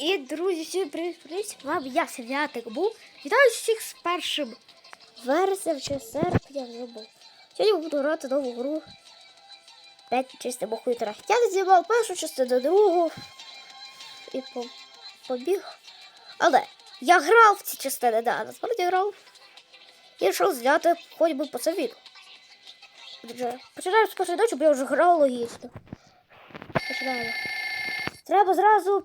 І, друзі, всім привіт! Вам я Святик був. Вітаю всіх з першим вереснем чи серпня вже був. Сьогодні буду грати нову гру. П'ять чистим охуїтера. Я знімав першу частину, другу і по, побіг. Але я грав в ці частини, да, насправді грав. І вирішив зняти хоч би по це відео. Починаємо з першої ночі, бо я вже грав логічно. Починаємо. Треба зразу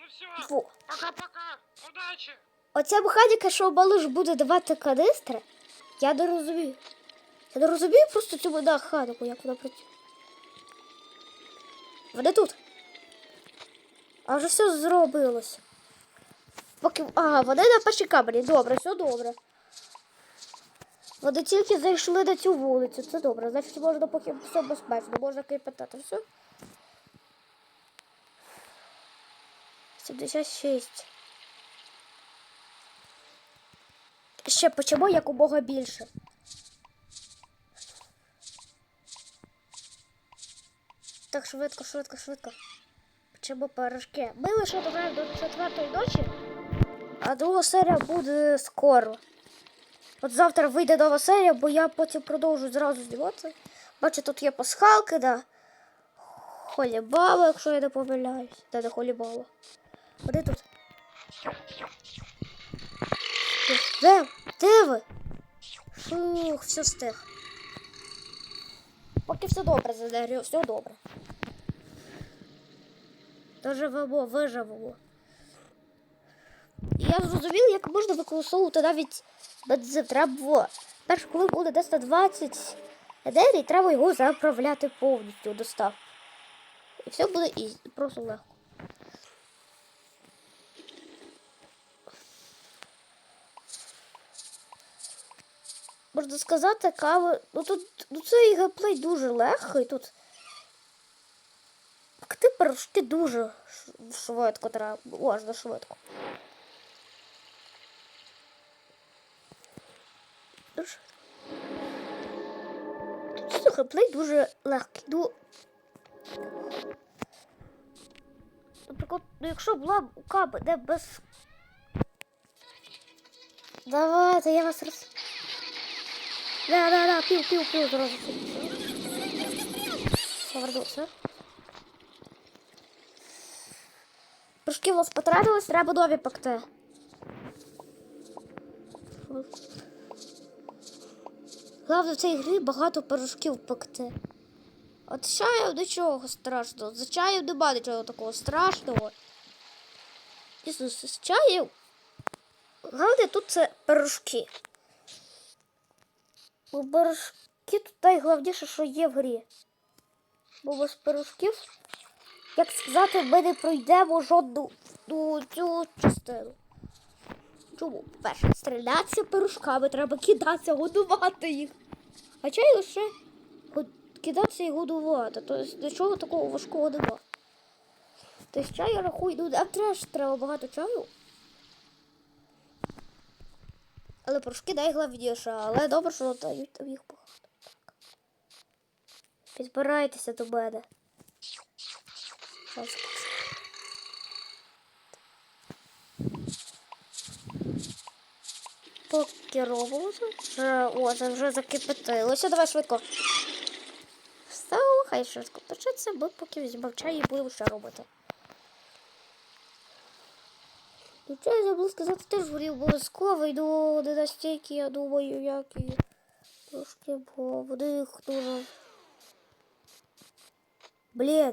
Ну все, пока-пока, удачи. Оця механіка, що малыш буде давати канистри, я не розумію. Я не розумію просто цю механіку, як вона працює. Вони тут. А вже все зробилось. Поки... Ага, вони на першій камері. Добре, все добре. Вони тільки зайшли на цю вулицю. Це добре. Значить, можна поки все безпечно, можна кипятати. Все. 76. Ще почему як у Бога більше. Так, швидко, швидко, швидко. Почему пирожки? Ми лише дограємо до четвертої ночі, а друга серія буде скоро. От завтра вийде нова серія, бо я потім продовжу зразу знімати. Бачу, тут є пасхалки, да. Холібала, якщо я не помиляюсь. Де не холібала. Вони тут. Де? Де ви? Фух, все встиг. Поки все добре за дерев'ю, все добре. Доживемо, виживемо. І я зрозумів, як можна використовувати навіть бензин. Треба було. Перше, коли буде десь на 20 енергії, треба його заправляти повністю до 100. І все буде ізі, просто легко. Можна сказати, кава. Ну тут ну цей геймплей дуже легкий. Тут ти пирожки дуже швидко треба. Можна швидко. Дуже. Тут геймплей дуже легкий. Ну, наприклад, ну якщо була у каби, де без. Давайте, я вас роз... Да, да, да, пил, пил, пил, сразу. Повернувся. Трошки у вас потратилось, треба нові пекти. Головне в цій грі багато пирожків пекти. От з чаєм нічого страшного. За чаєм нема нічого такого страшного. Дійсно, з чаєм. Головне тут це пирожки. Бо пирожки тут найголовніше, що є в грі. Бо без пирожків, як сказати, ми не пройдемо жодну ну, цю частину. Чому? Перше, стрілятися пирожками, треба кидатися, годувати їх. А чай лише кидатися і годувати. Тобто нічого такого важкого нема. Тобто чай я рахую, ну нам теж треба багато чаю. Але пирожки найголовніше, але добре, що дають там їх багато. Підбирайтеся до мене. Це. Вже, о, це вже закипятилося. Давай швидко. Став, хай швидко печеться, ми поки візьмемо чай і будемо ще робити. Ну, чай забув сказати, теж горів обов'язково, йду не настільки, я думаю, як і трошки, бо вони їх дуже. Блін.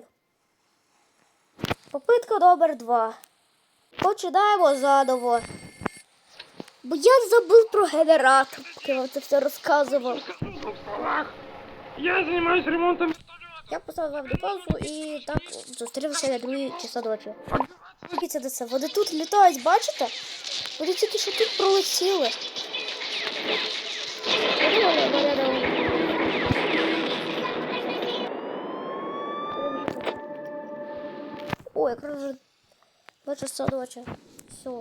Попитка номер два. Починаємо заново. Бо я забув про генератор, поки я вам це все розказував. Я занимаюсь ремонтом. Я поставив вам паузу і так зустрівся на другій часа ночі. Дивіться до це. Вони тут літають, бачите? Вони тільки що тут пролетіли. Ой, якраз вже 2 часа ночі. Все.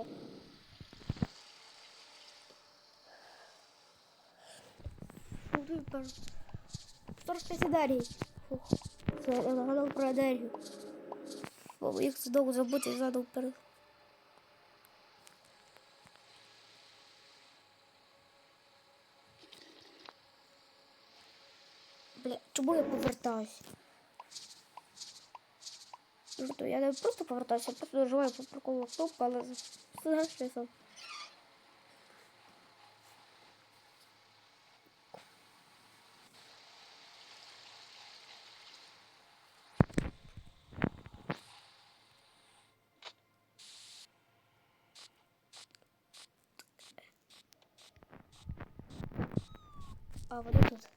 Трошки енергії. Фух. Це я нагадав про енергію. Бо їх знову забути і заново. Бля, чому я повертаюсь? Ну, я не просто повертаюся, я просто нажимаю по приколу кнопку, але знаєш, що я сам. А, вони тут.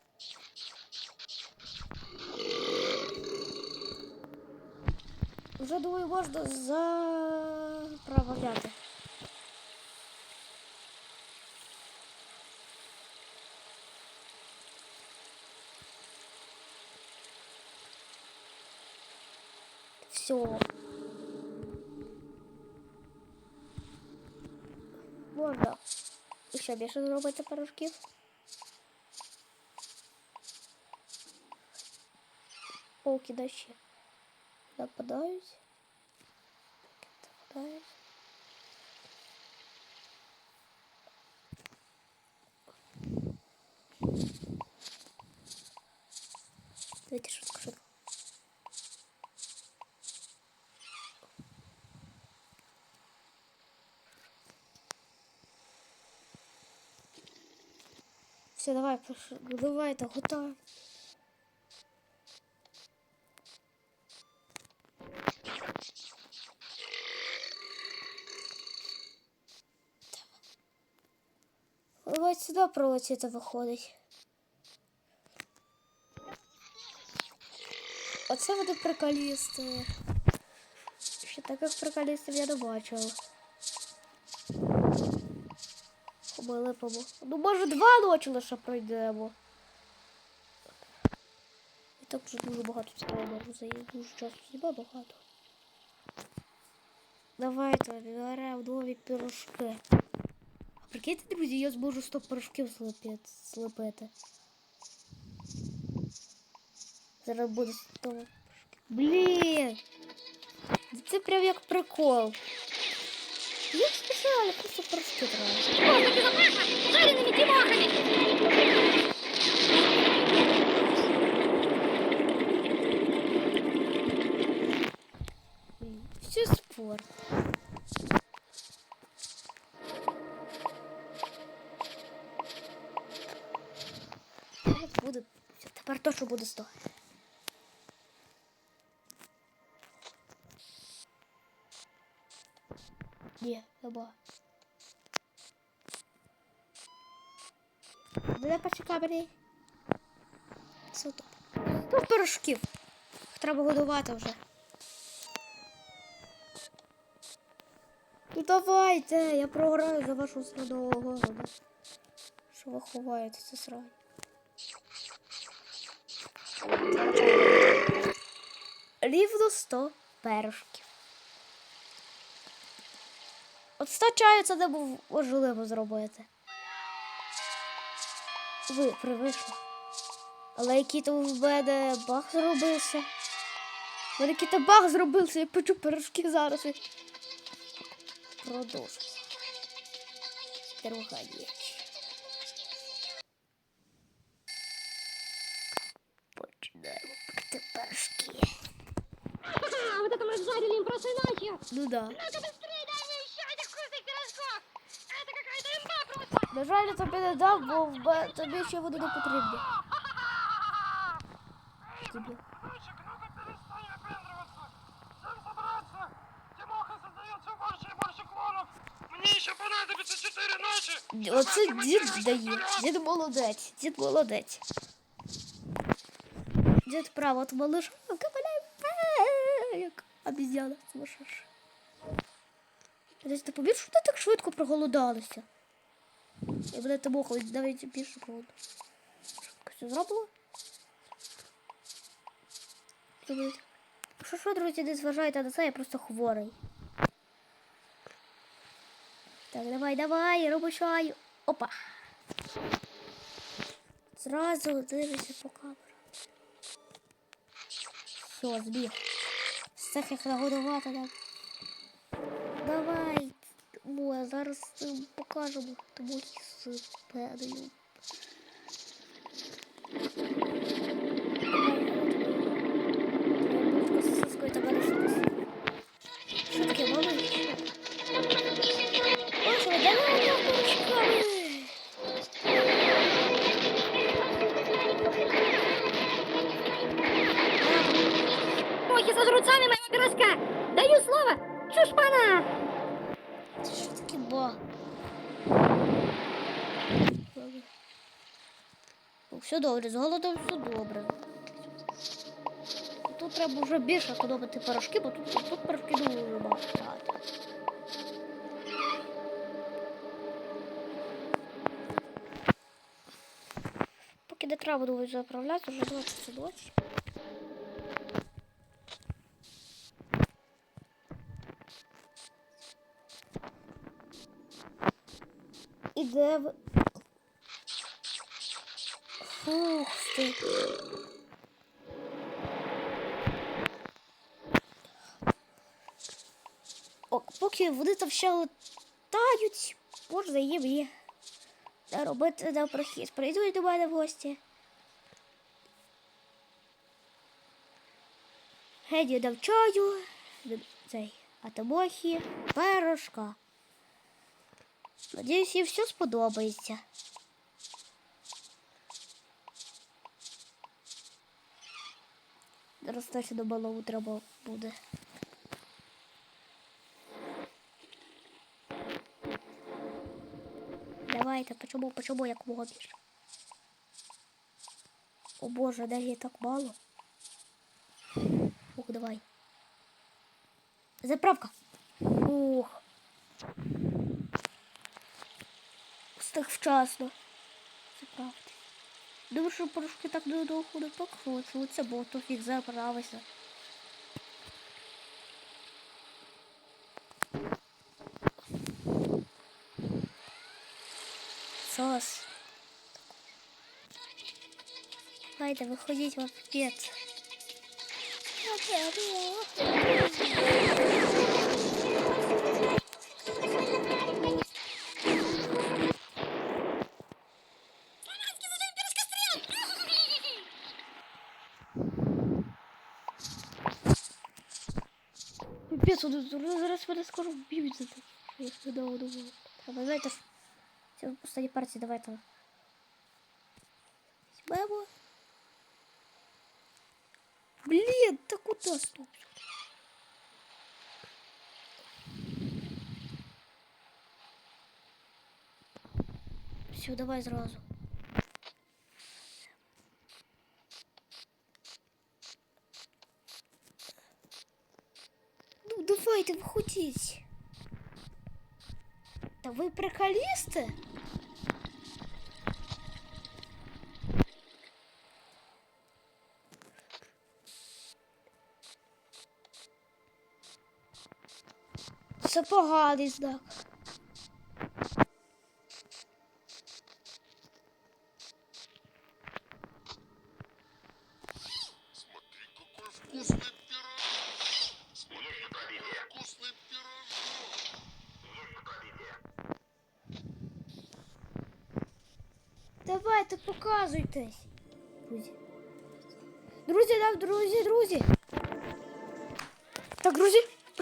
Вже думаю, можна заправляти. Все. Можна. І ще більше зробити пирожків. кидачі. Нападають. Нападають. Давайте що скажу. Все, давай, прошу. давай, это готово. Давай сюди пролетіти виходить. Оце вони приколісти. Ще таких приколістів я не бачила. Побили побу. Ну, може, два ночі лише пройдемо. І так вже дуже багато цікаво можу заїти. Дуже часто хіба багато. Давайте беремо нові пірожки. А прикиньте, друзі, я зможу 100 порошків злепити. злепити. Зараз буде 100 порошків. Блін! Це прям як прикол. Я спеціально просто порошки треба. Воздухе запахло жареными тимохами! Все спорт. Все, тепер що буде 100. Ні, нема. Все тут. Ну, пирожків. Їх Треба годувати вже. Ну давайте, я програю за вашу срадового города. Що ви ховаєте, це срань. Рівно 100 першків. От 100 чаю це не був можливо зробити. Ви привикли. Але який то в мене баг зробився. Мене який то баг зробився, я почу пирожки зараз. і Продовжуємо. Друга ніч. Починаємо пекти пирожки. Ха-ха, вот это мы жарили им прошлой ночью! Ну да. Ну-ка быстрее дай мне еще этих вкусных пирожков! Это какая-то имба просто! На жаль, я тобі не дам, бо в бе- тобі ще вони не потрібні. Тобі. Лучик, ну-ка перестань выпендриваться. Всем собраться. Тимоха создает все больше и больше клонов. Мне еще понадобится 4 ночи. Оце чтобы дід активировать дає. вперед. Дід молодець. Дід молодець. Дід право, от малыш. Кабаляй. Обезьяна. Сумасшедшая. Десь ти повір, що вони так швидко проголодалися. І буде тебе ходить навіть більше голоду. Що зробило? Зробили. Що що, друзі, не зважайте на це, я просто хворий. Так, давай, давай, роби. Опа. Зразу дивишся по камеру. Все, збіг. Всіх їх нагодувати так. Давай. О, зараз покажемо, тому з все добре, з голодом все добре. Тут треба вже більше подобати пирожки, бо тут, тут пирожки дуже багато. Поки не треба буду заправляти, вже 20 20. Іде в. Фух ти. Поки вони там ще летають, можна їм є робити на прохід. Прийдуть до мене в гості. Геді дав чаю, цей, а пирожка. Надіюсь, їм все сподобається. Зараз до балову треба буде. Давайте, почему, почему як більше? О боже, енергії так мало. Ух, давай. Заправка. Ух. Встиг вчасно. Заправити. Думаю, що порошки так довго не покручуються, бо то фіг заправився. Сос. Давайте, выходить в ответ. Пипец, он зараз мене скоро вб'ють за те. що Я згадала думала. Треба, знаєте, ж, це в останній партії давайте. Візьмемо. Блін, та куди стоп? Все, давай зразу. Давайте, Да вы приколисты? Це поганий знак.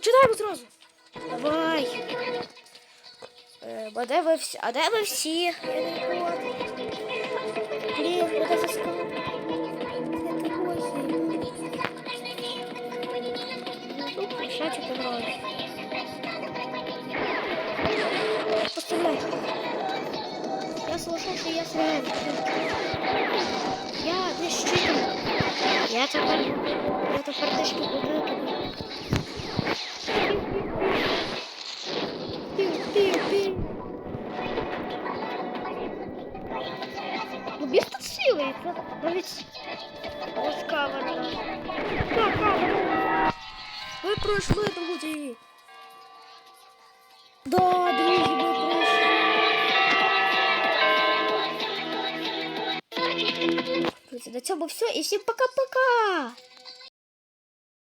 починаємо зразу. Давай. Е, а де ви всі? А де ви всі? Я не поняла. Блін, куди заскав? Де такой? Шачу понравилось. Поставляй. Я слышал, что я сразу. Я не щитаю. Я тепер. Я тепер трішки буду. навіть ласкава. Так, камера. Ви пройшли, друзі. Да, друзі, ми пройшли. Друзі, на цьому все. І всім пока-пока.